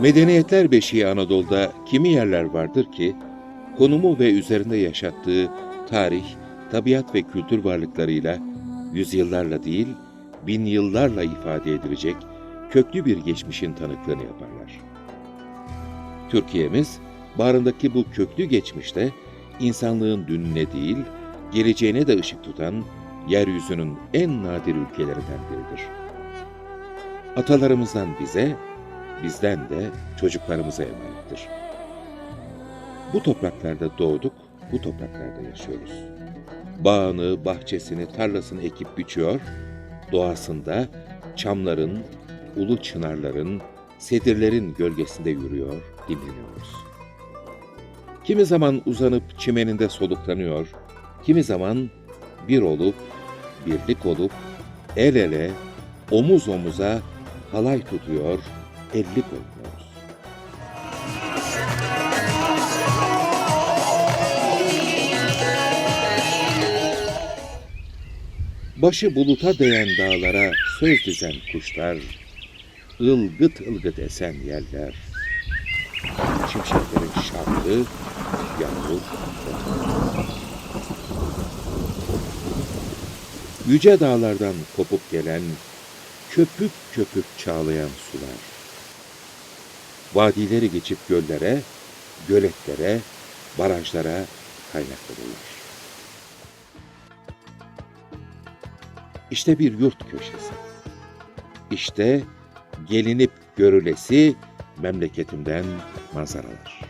Medeniyetler beşiği Anadolu'da kimi yerler vardır ki, konumu ve üzerinde yaşattığı tarih, tabiat ve kültür varlıklarıyla yüzyıllarla değil, bin yıllarla ifade edilecek köklü bir geçmişin tanıklığını yaparlar. Türkiye'miz, bağrındaki bu köklü geçmişte insanlığın dününe değil, geleceğine de ışık tutan yeryüzünün en nadir ülkelerinden biridir. Atalarımızdan bize, bizden de çocuklarımıza emanettir. Bu topraklarda doğduk, bu topraklarda yaşıyoruz. Bağını, bahçesini, tarlasını ekip biçiyor, doğasında çamların, ulu çınarların, sedirlerin gölgesinde yürüyor, dinleniyoruz. Kimi zaman uzanıp çimeninde soluklanıyor, kimi zaman bir olup, birlik olup, el ele, omuz omuza halay tutuyor, ellik oynuyoruz. Başı buluta değen dağlara söz dizen kuşlar, ılgıt ılgıt esen yerler, şimşeklerin şarkı, yağmur Yüce dağlardan kopup gelen, köpük köpük çağlayan sular. Vadileri geçip göllere, göletlere, barajlara kaynaklanırlar. İşte bir yurt köşesi. İşte gelinip görülesi memleketimden manzaralar.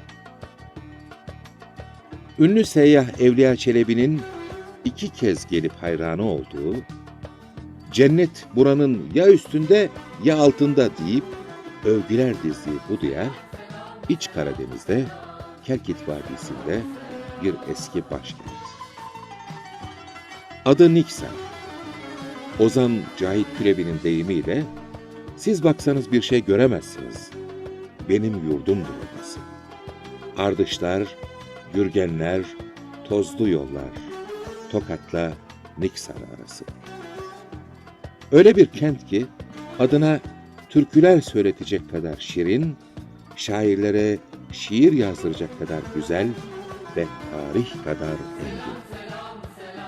Ünlü seyyah Evliya Çelebi'nin iki kez gelip hayranı olduğu, cennet buranın ya üstünde ya altında deyip övgüler dizdiği bu diyar, İç Karadeniz'de, Kerkit Vadisi'nde bir eski başkent. Adı Niksar. Ozan Cahit Külebi'nin deyimiyle, siz baksanız bir şey göremezsiniz. Benim yurdumdur orası. Ardışlar, gürgenler, tozlu yollar, Tokat'la Niksar arası. Öyle bir kent ki adına türküler söyletecek kadar şirin, şairlere şiir yazdıracak kadar güzel ve tarih kadar engin.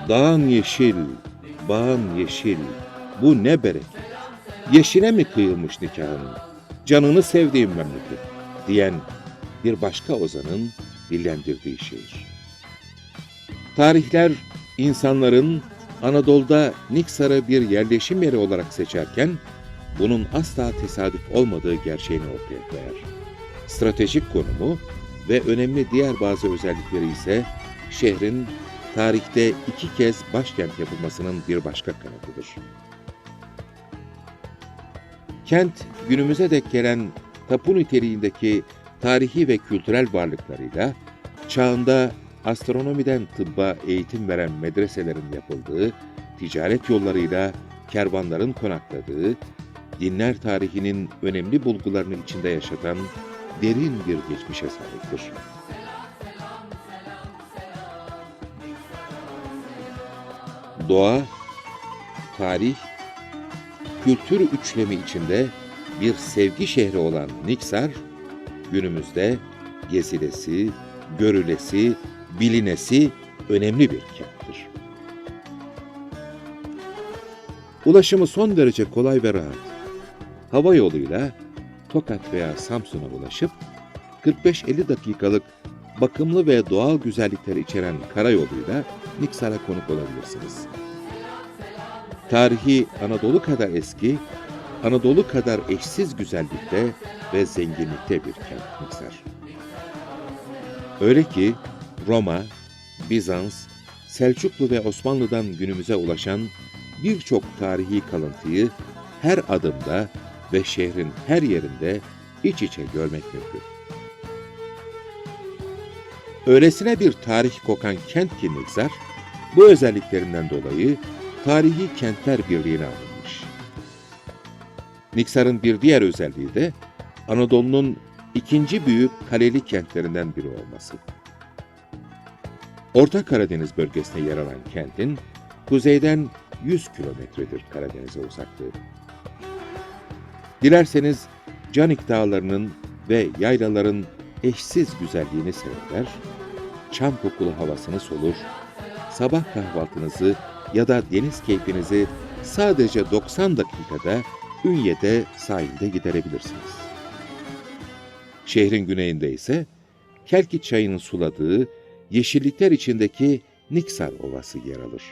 Dağın yeşil, bağın yeşil, bu ne bereket. Yeşile mi kıyılmış nikahın, canını sevdiğim memleket diyen bir başka ozanın dillendirdiği şiir. Tarihler insanların Anadolu'da Niksar'ı bir yerleşim yeri olarak seçerken bunun asla tesadüf olmadığı gerçeğini ortaya koyar. Stratejik konumu ve önemli diğer bazı özellikleri ise şehrin tarihte iki kez başkent yapılmasının bir başka kanıtıdır. Kent günümüze dek gelen tapu niteliğindeki tarihi ve kültürel varlıklarıyla çağında astronomiden tıbba eğitim veren medreselerin yapıldığı, ticaret yollarıyla kervanların konakladığı, dinler tarihinin önemli bulgularını içinde yaşatan derin bir geçmişe sahiptir. Doğa, tarih, kültür üçlemi içinde bir sevgi şehri olan Niksar, günümüzde gezilesi, görülesi, bilinesi önemli bir kenttir. Ulaşımı son derece kolay ve rahat. Hava yoluyla Tokat veya Samsun'a ulaşıp 45-50 dakikalık bakımlı ve doğal güzellikler içeren karayoluyla Niksar'a konuk olabilirsiniz. Tarihi Anadolu kadar eski, Anadolu kadar eşsiz güzellikte ve zenginlikte bir kent Niksar. Öyle ki Roma, Bizans, Selçuklu ve Osmanlı'dan günümüze ulaşan birçok tarihi kalıntıyı her adımda ve şehrin her yerinde iç içe görmek mümkün. Öylesine bir tarih kokan kent ki Niksar, bu özelliklerinden dolayı Tarihi Kentler Birliği'ne alınmış. Niksar'ın bir diğer özelliği de Anadolu'nun ikinci büyük kaleli kentlerinden biri olması. Orta Karadeniz bölgesine yer alan kentin kuzeyden 100 kilometredir Karadeniz'e uzaklığı. Dilerseniz Canik Dağları'nın ve yaylaların eşsiz güzelliğini seyreder, çam kokulu havasını solur, sabah kahvaltınızı ya da deniz keyfinizi sadece 90 dakikada Ünye'de sahilde giderebilirsiniz. Şehrin güneyinde ise Kelkit çayının suladığı yeşillikler içindeki Niksar Ovası yer alır.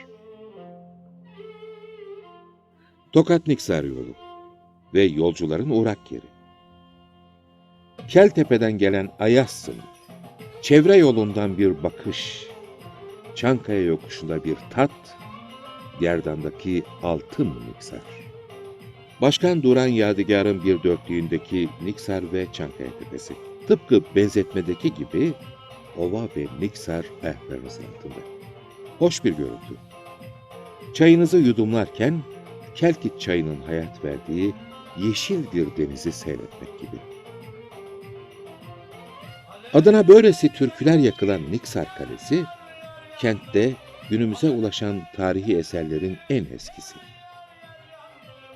Tokat-Niksar yolu ve yolcuların uğrak yeri. Keltepe'den gelen Ayazsın, çevre yolundan bir bakış, Çankaya yokuşunda bir tat, Gerdan'daki altın Niksar. Başkan Duran Yadigar'ın bir dörtlüğündeki Niksar ve Çankaya Tepesi. Tıpkı benzetmedeki gibi ova ve Niksar ayaklarınızın altında. Hoş bir görüntü. Çayınızı yudumlarken Kelkit çayının hayat verdiği yeşil bir denizi seyretmek gibi. Adına böylesi türküler yakılan Niksar Kalesi, kentte günümüze ulaşan tarihi eserlerin en eskisi.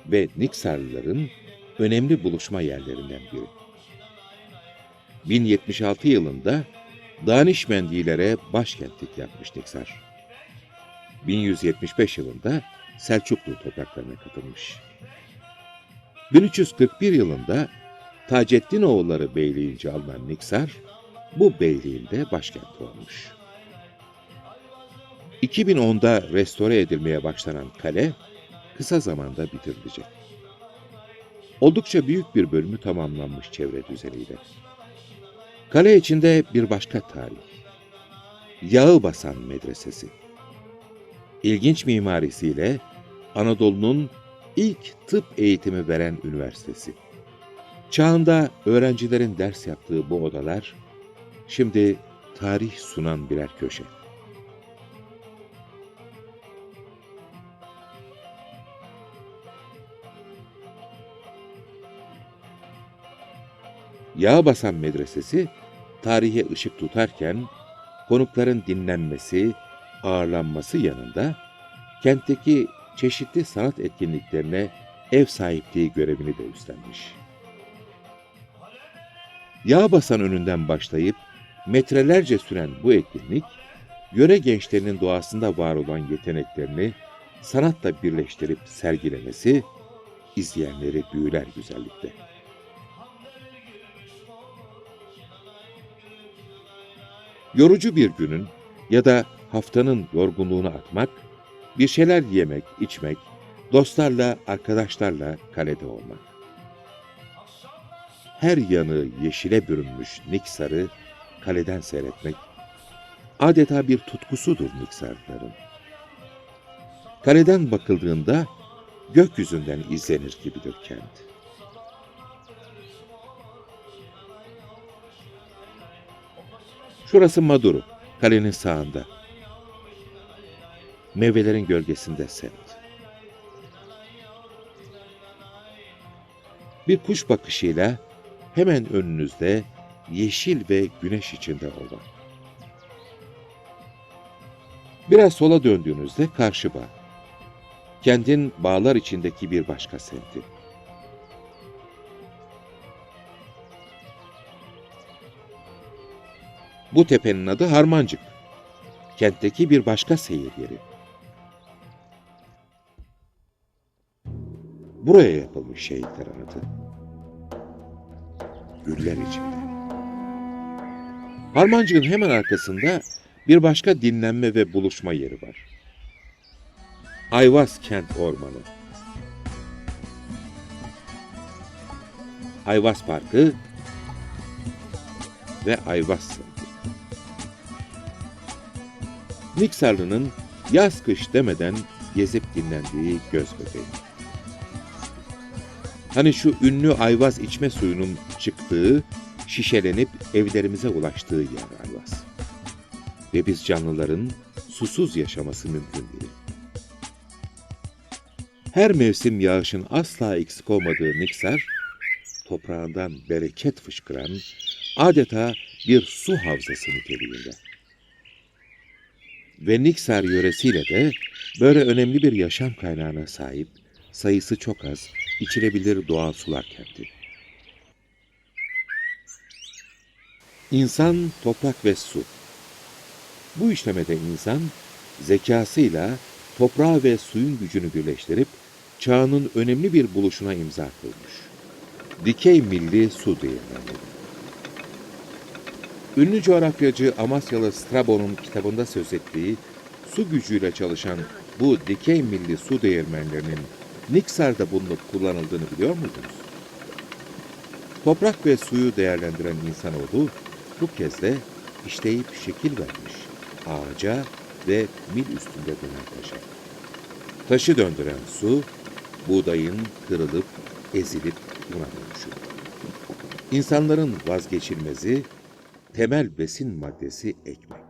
Ve Niksarlıların önemli buluşma yerlerinden biri. 1076 yılında Danişmendilere başkentlik yapmış Niksar. 1175 yılında Selçuklu topraklarına katılmış. 1341 yılında Taceddin oğulları beyliğince alınan Niksar, bu beyliğin de başkenti olmuş. 2010'da restore edilmeye başlanan kale, kısa zamanda bitirilecek. Oldukça büyük bir bölümü tamamlanmış çevre düzeniyle. Kale içinde bir başka tarih. Yağıbasan Medresesi. İlginç mimarisiyle Anadolu'nun ilk tıp eğitimi veren üniversitesi. Çağında öğrencilerin ders yaptığı bu odalar, şimdi tarih sunan birer köşe. Yağbasan Medresesi, tarihe ışık tutarken, konukların dinlenmesi, ağırlanması yanında, kentteki çeşitli sanat etkinliklerine ev sahipliği görevini de üstlenmiş. Yağbasan önünden başlayıp metrelerce süren bu etkinlik, yöre gençlerinin doğasında var olan yeteneklerini sanatla birleştirip sergilemesi, izleyenleri büyüler güzellikte. Yorucu bir günün ya da haftanın yorgunluğunu atmak, bir şeyler yemek, içmek, dostlarla, arkadaşlarla kalede olmak. Her yanı yeşile bürünmüş Niksar'ı kaleden seyretmek, adeta bir tutkusudur Niksarlıların. Kaleden bakıldığında gökyüzünden izlenir gibidir kent. Şurası Maduro, kalenin sağında. Meyvelerin gölgesinde semt. Bir kuş bakışıyla hemen önünüzde yeşil ve güneş içinde ova. Biraz sola döndüğünüzde karşı bağ. Kendin bağlar içindeki bir başka semti. Bu tepenin adı Harmancık. Kentteki bir başka seyir yeri. Buraya yapılmış şehitler anıtı. Güller içinde. Harmancık'ın hemen arkasında bir başka dinlenme ve buluşma yeri var. Ayvaz Kent Ormanı. Ayvaz Parkı ve Ayvaz Semti. Niksarlı'nın yaz kış demeden gezip dinlendiği göz bebeği. Hani şu ünlü ayvaz içme suyunun çıktığı, şişelenip evlerimize ulaştığı yer ayvaz. Ve biz canlıların susuz yaşaması mümkün değil. Her mevsim yağışın asla eksik olmadığı Niksar, toprağından bereket fışkıran adeta bir su havzası niteliğinde. Ve Niksar yöresiyle de böyle önemli bir yaşam kaynağına sahip, sayısı çok az, içilebilir doğal sular kenti. İnsan, toprak ve su. Bu işlemede insan, zekasıyla toprağı ve suyun gücünü birleştirip, çağının önemli bir buluşuna imza koymuş. Dikey milli su değirmenleri. Ünlü coğrafyacı Amasyalı Strabo'nun kitabında söz ettiği su gücüyle çalışan bu dikey milli su değirmenlerinin Niksar'da bulunup kullanıldığını biliyor muydunuz? Toprak ve suyu değerlendiren insanoğlu bu kez de işleyip şekil vermiş ağaca ve mil üstünde dönen taşa. Taşı döndüren su, buğdayın kırılıp, ezilip una dönüşür. İnsanların vazgeçilmezi, temel besin maddesi ekmek.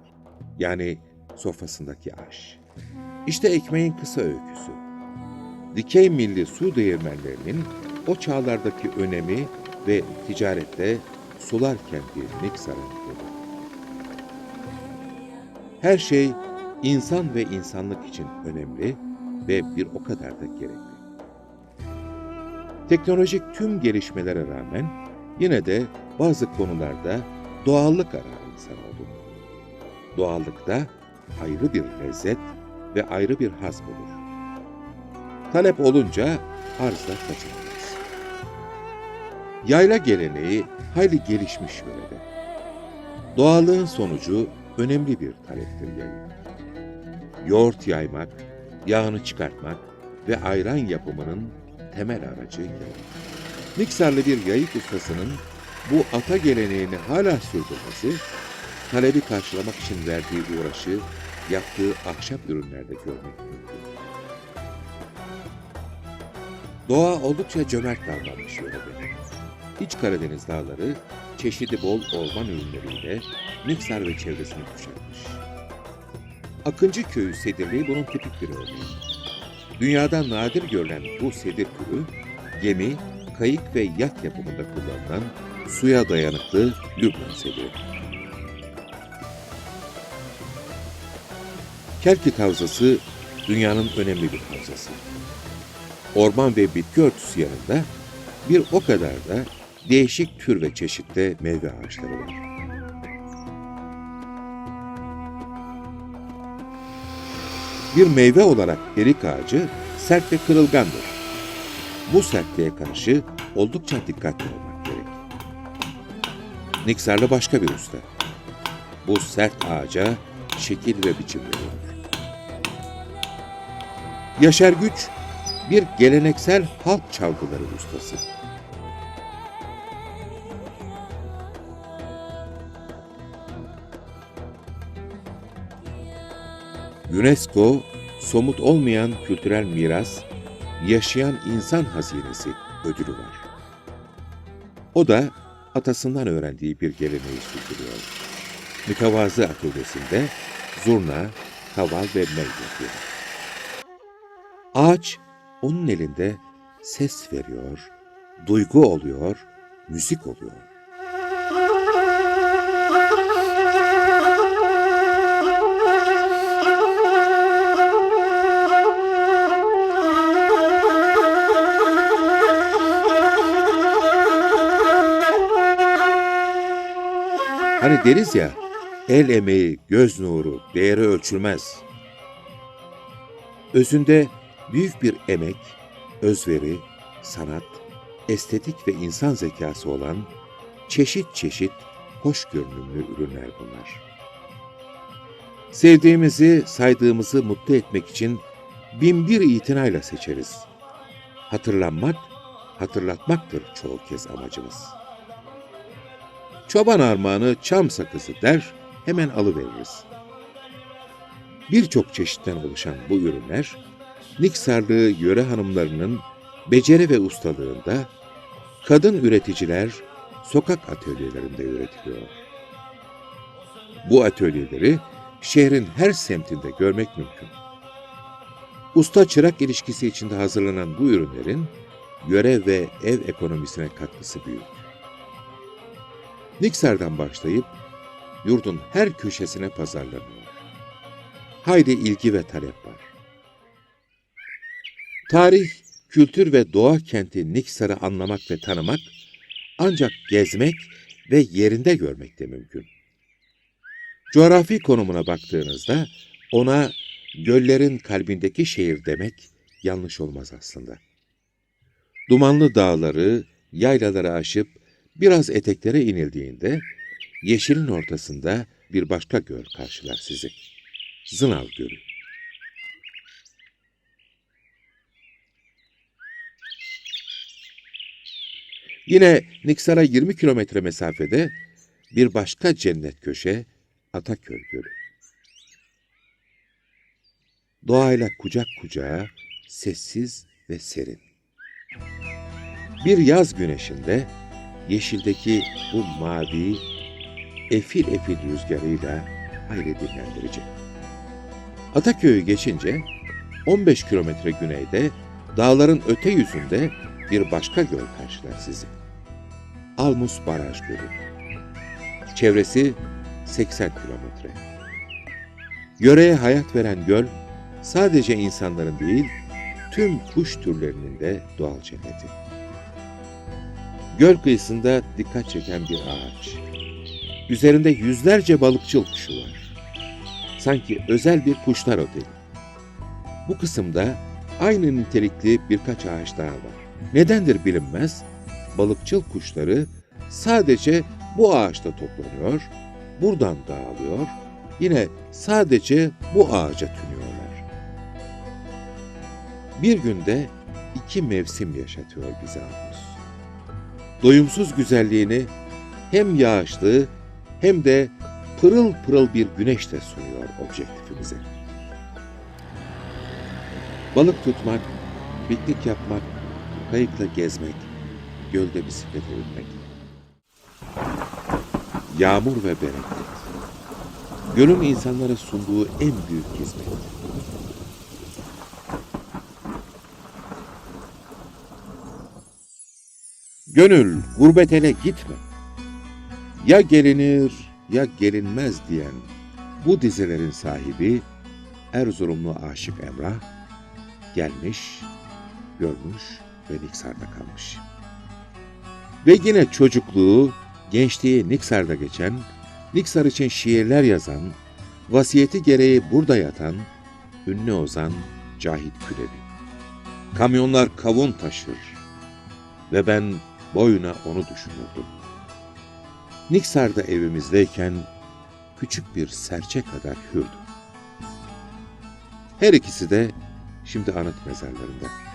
Yani sofrasındaki aş. İşte ekmeğin kısa öyküsü. Dikey milli su değirmenlerinin o çağlardaki önemi ve ticarette sular kenti Niksar'ın yolu. Her şey insan ve insanlık için önemli ve bir o kadar da gerekli. Teknolojik tüm gelişmelere rağmen yine de bazı konularda doğallık arar insanoğlu. Doğallıkta ayrı bir lezzet ve ayrı bir haz bulur. Talep olunca arz da kaçınılmaz. Yayla geleneği hayli gelişmiş yörede. Doğallığın sonucu önemli bir taleptir yayın. Yoğurt yaymak, yağını çıkartmak ve ayran yapımının temel aracı yayın. Niksarlı bir yayık ustasının bu ata geleneğini hala sürdürmesi, talebi karşılamak için verdiği uğraşı yaptığı ahşap ürünlerde görmek mümkün. Doğa oldukça cömert davranmış yörede. İç Karadeniz dağları çeşidi bol orman ürünleriyle Niksar ve çevresini kuşatmış. Akıncı köyü sedirliği bunun tipik bir örneği. Dünyada nadir görülen bu sedir türü, gemi, kayık ve yat yapımında kullanılan suya dayanıklı Lübnan sediri. Kerkit Havzası dünyanın önemli bir havzası. Orman ve bitki örtüsü yanında bir o kadar da değişik tür ve çeşitte meyve ağaçları var. Bir meyve olarak erik ağacı sert ve kırılgandır. Bu sertliğe karşı oldukça dikkatli olmak gerek. Niksarlı başka bir usta. Bu sert ağaca şekil ve biçim veriyor. Yaşar Güç bir geleneksel halk çalgıları ustası. UNESCO, somut olmayan kültürel miras, yaşayan insan hazinesi ödülü var. O da atasından öğrendiği bir geleneği sürdürüyor. Mütevazı atölyesinde zurna, kaval ve mey yapıyor. Ağaç onun elinde ses veriyor, duygu oluyor, müzik oluyor. Hani deriz ya, el emeği, göz nuru, değeri ölçülmez. Özünde büyük bir emek, özveri, sanat, estetik ve insan zekası olan çeşit çeşit hoş görünümlü ürünler bunlar. Sevdiğimizi, saydığımızı mutlu etmek için binbir itinayla seçeriz. Hatırlanmak, hatırlatmaktır çoğu kez amacımız. Çoban armağanı çam sakızı der, hemen alıveririz. Birçok çeşitten oluşan bu ürünler, Niksarlı yöre hanımlarının beceri ve ustalığında kadın üreticiler sokak atölyelerinde üretiliyor. Bu atölyeleri şehrin her semtinde görmek mümkün. Usta-çırak ilişkisi içinde hazırlanan bu ürünlerin yöre ve ev ekonomisine katkısı büyük. Niksar'dan başlayıp yurdun her köşesine pazarlanıyor. Hayli ilgi ve talep var. Tarih, kültür ve doğa kenti Niksar'ı anlamak ve tanımak ancak gezmek, ve yerinde görmek de mümkün. Coğrafi konumuna baktığınızda ona göllerin kalbindeki şehir demek yanlış olmaz aslında. Dumanlı dağları, yaylaları aşıp biraz eteklere inildiğinde yeşilin ortasında bir başka göl karşılar sizi. Zınav Gölü. Yine Niksar'a 20 kilometre mesafede bir başka cennet köşe Ataköy Gölü. Doğayla kucak kucağa, sessiz ve serin. Bir yaz güneşinde yeşildeki bu mavi, efil efil rüzgarıyla hayli dinlendirici. Ataköy'ü geçince 15 kilometre güneyde dağların öte yüzünde bir başka göl karşılar sizi. Almus Baraj Gölü. Çevresi 80 kilometre. Yöreye hayat veren göl sadece insanların değil, tüm kuş türlerinin de doğal cenneti. Göl kıyısında dikkat çeken bir ağaç. Üzerinde yüzlerce balıkçıl kuşu var. Sanki özel bir kuşlar oteli. Bu kısımda aynı nitelikli birkaç ağaç daha var. Nedendir bilinmez, balıkçıl kuşları sadece bu ağaçta toplanıyor, buradan dağılıyor, yine sadece bu ağaca tünüyorlar. Bir günde iki mevsim yaşatıyor bize Ağustos. Doyumsuz güzelliğini hem yağışlı hem de pırıl pırıl bir güneşle sunuyor objektifimize. Balık tutmak, piknik yapmak, kayıkla gezmek, gölde bisiklete binmek. Yağmur ve bereket. Gölün insanlara sunduğu en büyük hizmet. Gönül gurbet ele gitme. Ya gelinir ya gelinmez diyen bu dizelerin sahibi Erzurumlu Aşık Emrah gelmiş, görmüş ve Niksar'da kalmış. Ve yine çocukluğu, gençliği Niksar'da geçen, Niksar için şiirler yazan, vasiyeti gereği burada yatan, ünlü ozan Cahit Külebi. Kamyonlar kavun taşır ve ben boyuna onu düşünürdüm. Niksar'da evimizdeyken küçük bir serçe kadar hürdüm. Her ikisi de şimdi anıt mezarlarında.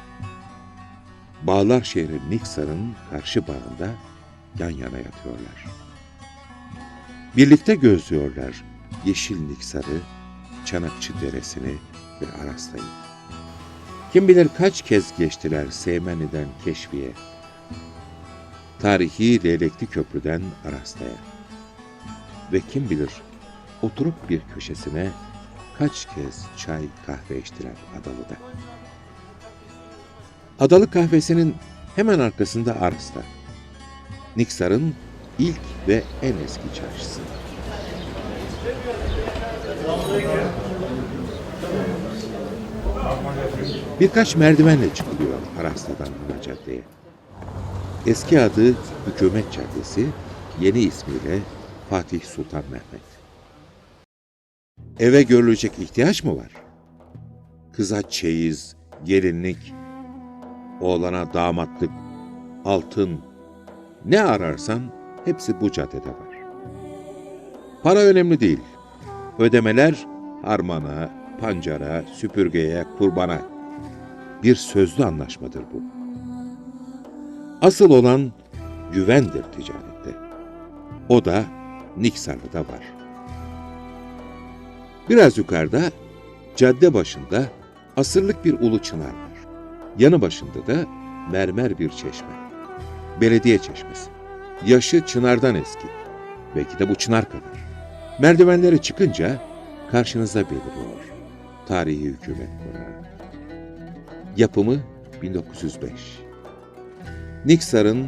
Bağlar şehri Niksar'ın karşı bağında yan yana yatıyorlar. Birlikte gözlüyorlar Yeşil Niksar'ı, Çanakçı Deresi'ni ve Aras'tayı. Kim bilir kaç kez geçtiler Seymeni'den Keşfi'ye, tarihi Leylekli Köprü'den Aras'ta'ya. Ve kim bilir oturup bir köşesine kaç kez çay kahve içtiler Adalı'da. Adalı kahvesinin hemen arkasında Aras'ta. Niksar'ın ilk ve en eski çarşısı. Birkaç merdivenle çıkılıyor Aras'tan ana caddeye. Eski adı Hükümet Caddesi, yeni ismiyle Fatih Sultan Mehmet. Eve görülecek ihtiyaç mı var? Kıza çeyiz, gelinlik, oğlana damatlık, altın, ne ararsan hepsi bu caddede var. Para önemli değil. Ödemeler harmana, pancara, süpürgeye, kurbana. Bir sözlü anlaşmadır bu. Asıl olan güvendir ticarette. O da Niksarlı'da var. Biraz yukarıda cadde başında asırlık bir ulu çınar var. Yanı başında da mermer bir çeşme. Belediye çeşmesi. Yaşı çınardan eski. Belki de bu çınar kadar. Merdivenlere çıkınca karşınıza beliriyor. Tarihi hükümet konağı. Yapımı 1905. Niksar'ın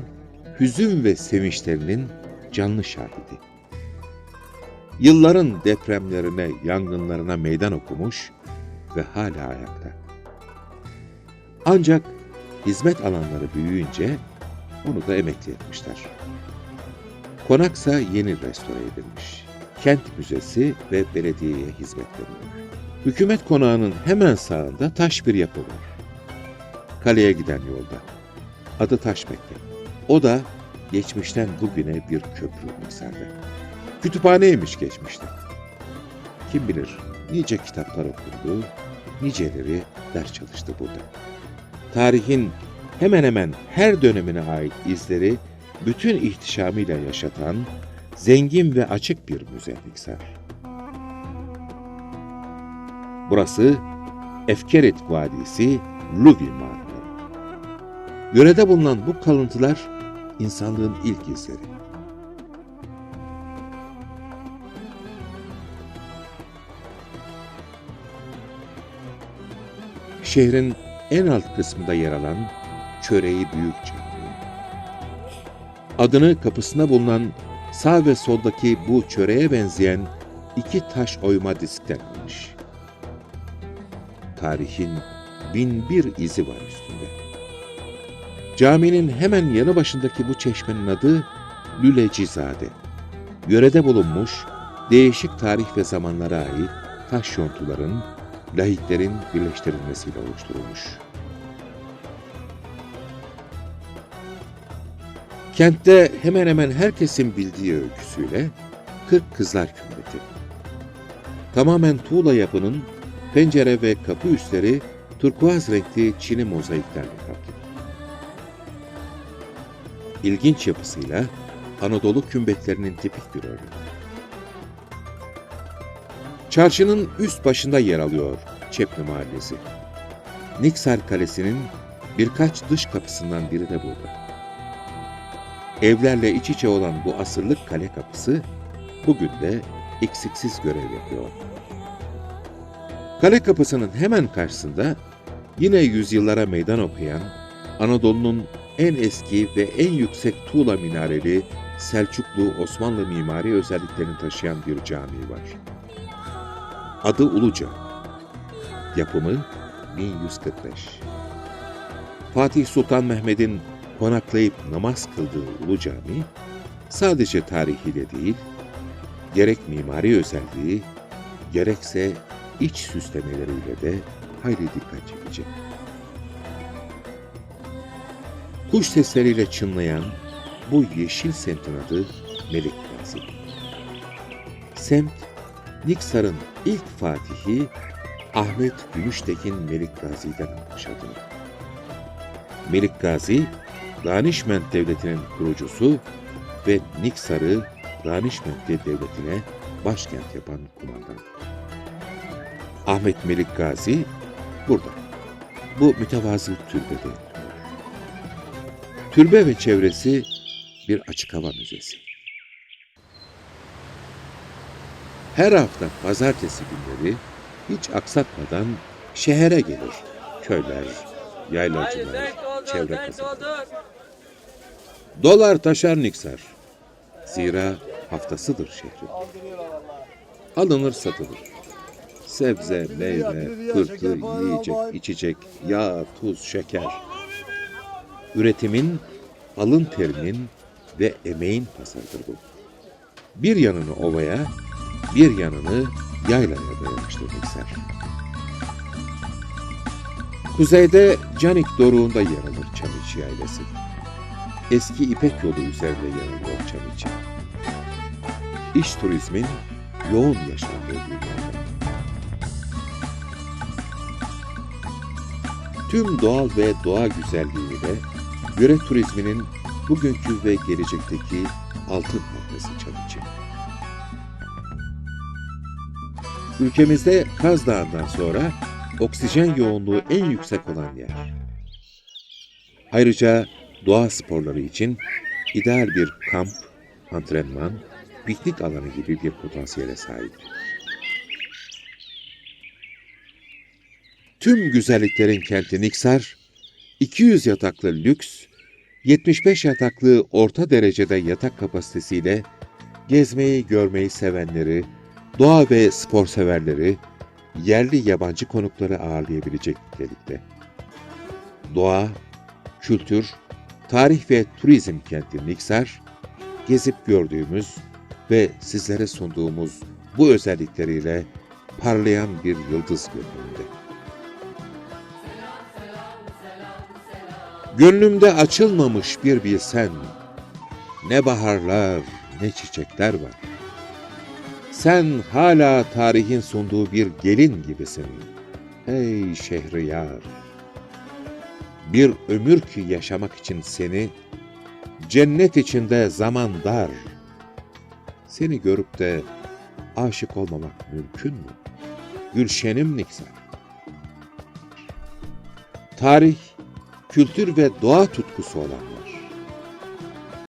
hüzün ve sevinçlerinin canlı şahidi. Yılların depremlerine, yangınlarına meydan okumuş ve hala ayakta. Ancak hizmet alanları büyüyünce onu da emekli etmişler. Konaksa yeni restore edilmiş. Kent müzesi ve belediyeye hizmet veriyor. Hükümet konağının hemen sağında taş bir yapı var. Kaleye giden yolda. Adı Taş Mektep. O da geçmişten bugüne bir köprü misali. Kütüphaneymiş geçmişte. Kim bilir nice kitaplar okundu, niceleri ders çalıştı burada. Tarihin hemen hemen her dönemine ait izleri bütün ihtişamıyla yaşatan zengin ve açık bir müze Niksar. Burası Efkerit Vadisi Luvi mağaraları. Yörede bulunan bu kalıntılar insanlığın ilk izleri. Şehrin en alt kısmında yer alan Çöreği Büyük Çarmıhı. Adını kapısına bulunan sağ ve soldaki bu çöreğe benzeyen iki taş oyma diskten almış. Tarihin bin bir izi var üstünde. Caminin hemen yanı başındaki bu çeşmenin adı Lülecizade. Yörede bulunmuş değişik tarih ve zamanlara ait taş yontuların, lahitlerin birleştirilmesiyle oluşturulmuş. Kentte hemen hemen herkesin bildiği öyküsüyle 40 Kızlar Kümbeti. Tamamen tuğla yapının pencere ve kapı üstleri turkuaz renkli çini mozaiklerle kaplı. İlginç yapısıyla Anadolu kümbetlerinin tipik bir örneği. Çarşının üst başında yer alıyor Çepni Mahallesi. Niksar Kalesi'nin birkaç dış kapısından biri de burada. Evlerle iç içe olan bu asırlık kale kapısı bugün de eksiksiz görev yapıyor. Kale kapısının hemen karşısında yine yüzyıllara meydan okuyan Anadolu'nun en eski ve en yüksek tuğla minareli Selçuklu Osmanlı mimari özelliklerini taşıyan bir cami var. Adı Ulu Cami. Yapımı 1145. Fatih Sultan Mehmet'in konaklayıp namaz kıldığı Ulu Cami, sadece tarihiyle değil, gerek mimari özelliği, gerekse iç süslemeleriyle de hayli dikkat çekici. Kuş sesleriyle çınlayan bu yeşil semtin adı Melik Gazi. Semt, Niksar'ın ilk fatihi Ahmet Gümüştekin Melik Gazi'den almış adını. Melik Gazi, Danişment Devleti'nin kurucusu ve Niksar'ı Danişmentli Devleti'ne başkent yapan kumandan. Ahmet Melik Gazi burada. Bu mütevazı türbede. Türbe ve çevresi bir açık hava müzesi. Her hafta pazartesi günleri hiç aksatmadan şehre gelir köyler, yaylacılar, çevre kasabalar. Dolar taşar niksar. Zira haftasıdır şehrin. Alınır satılır. Sebze, meyve, pırtı, yiyecek, içecek, yağ, tuz, şeker. Üretimin, alın terinin ve emeğin pazarıdır bu. Bir yanını ovaya, bir yanını yaylaya dayamıştır Niksar. Kuzeyde Canik doruğunda yer alır Çamiçi Yaylası. Eski İpek yolu üzerinde yer alıyor Çamiçi. İş turizmin yoğun yaşandığı bir yer. Tüm doğal ve doğa güzelliğiyle yöre turizminin bugünkü ve gelecekteki altın halkası Çamiçi. Ülkemizde Kaz Dağı'ndan sonra oksijen yoğunluğu en yüksek olan yer. Ayrıca doğa sporları için ideal bir kamp, antrenman, piknik alanı gibi bir potansiyele sahip. Tüm güzelliklerin kenti Niksar, 200 yataklı lüks, 75 yataklı orta derecede yatak kapasitesiyle gezmeyi, görmeyi sevenleri, doğa ve spor severleri, yerli yabancı konukları ağırlayabilecek nitelikte. Doğa, kültür, tarih ve turizm kenti Niksar, gezip gördüğümüz ve sizlere sunduğumuz bu özellikleriyle parlayan bir yıldız gönlümde. Gönlümde açılmamış bir bilsen, ne baharlar ne çiçekler var. Sen hala tarihin sunduğu bir gelin gibisin. Ey Şehriyar! Bir ömür ki yaşamak için seni, cennet içinde zaman dar. Seni görüp de aşık olmamak mümkün mü? Gülşenim Niksar. Tarih, kültür ve doğa tutkusu olanlar.